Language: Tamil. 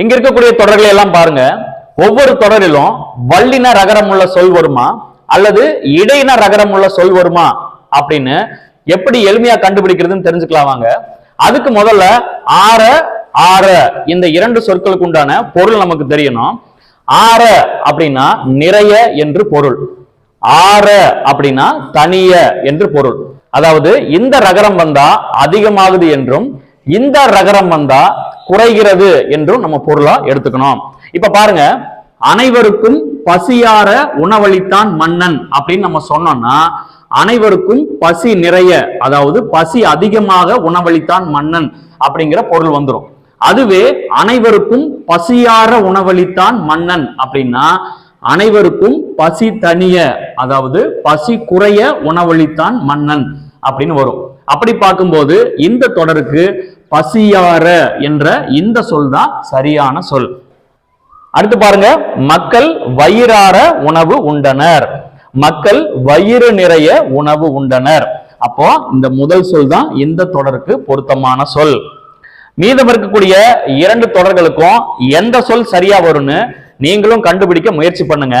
இங்க இருக்கக்கூடிய தொடர்களை எல்லாம் பாருங்க. ஒவ்வொரு தொடரிலும் வல்லின ரகரம் உள்ள சொல் வருமா? அல்லது இடையின ரகரம் உள்ள சொல் வருமா? அப்படின்னு எப்படி எளிமையா கண்டுபிடிக்கிறதுன்னு தெரிஞ்சுக்கலாம் வாங்க. அதுக்கு முதல்ல ஆற ஆற இந்த இரண்டு சொற்களுக்கு உண்டான பொருள் நமக்கு தெரியணும். ஆற அப்படின்னா நிறைய என்று பொருள். ஆற அப்படின்னா தனிய என்று பொருள். அதாவது இந்த ரகரம் வந்தா அதிகமாகுது என்றும் இந்த ரகரம் வந்தா குறைகிறது என்றும் நம்ம பொருளா எடுத்துக்கணும். இப்ப பாருங்க அனைவருக்கும் பசியார உணவளித்தான் மன்னன் அப்படின்னு நம்ம சொன்னோம்னா அனைவருக்கும் பசி நிறைய அதாவது பசி அதிகமாக உணவளித்தான் மன்னன் அப்படிங்கிற பொருள் வந்துடும் அதுவே அனைவருக்கும் பசியார உணவளித்தான் மன்னன் அப்படின்னா அனைவருக்கும் பசி தனிய அதாவது பசி குறைய உணவளித்தான் மன்னன் அப்படின்னு வரும். அப்படி பார்க்கும்போது இந்த தொடருக்கு பசியார என்ற இந்த சொல் தான் சரியான சொல். அடுத்து பாருங்க மக்கள் வயிறார உணவு உண்டனர். மக்கள் வயிறு நிறைய உணவு உண்டனர். அப்போ இந்த முதல் சொல் தான் இந்த தொடருக்கு பொருத்தமான சொல். மீதம் இருக்கக்கூடிய இரண்டு தொடர்களுக்கும் எந்த சொல் சரியா வரும்னு நீங்களும் கண்டுபிடிக்க முயற்சி பண்ணுங்க.